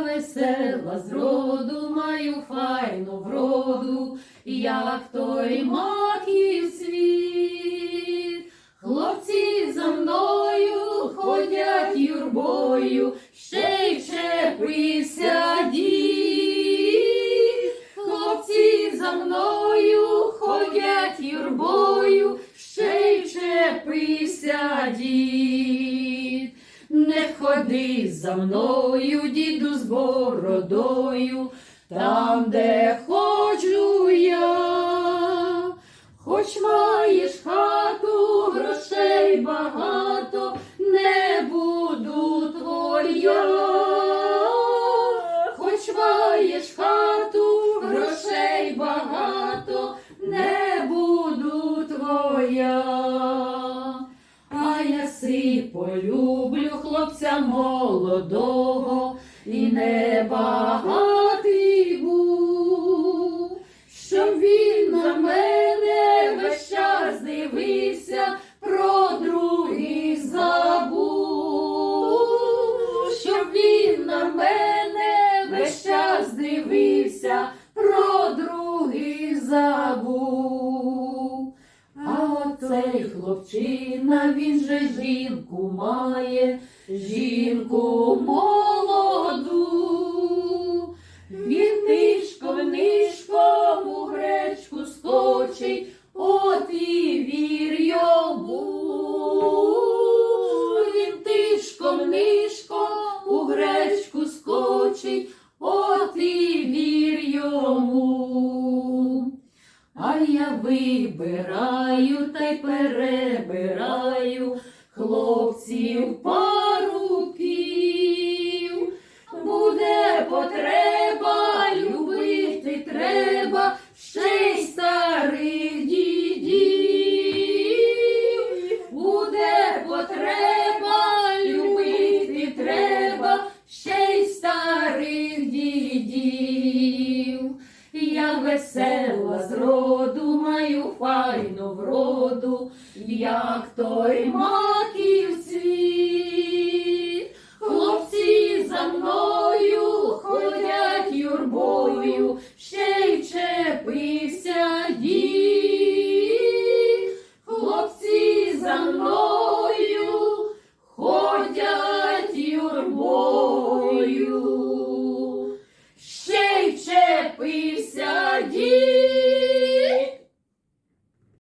я весела з роду, маю файну вроду, як той маків світ. Хлопці за мною ходять юрбою, ще й чепився дід. Хлопці за мною ходять юрбою, ходи за мною, діду, з бородою, там, де хочу я, хоч маєш хату, грошей багато, не буду твоя, хоч маєш хату, грошей багато, не буду твоя. А я си полюблю хлопця молодого і небагатий був, щоб він на мене весь час дивився, про других забув, щоб він на мене весь час дивився, про других забув. хлопчина, він же жінку має, жінку молоду, він нишко в нишком у гречку скочить, от і вір йому, він тишком нишком я вибираю та й перебираю хлопців парубків. Буде потреба, любити треба ще й старих дідів. Буде потреба, любити треба ще й старих дідів. Я весела зробила. напився дід.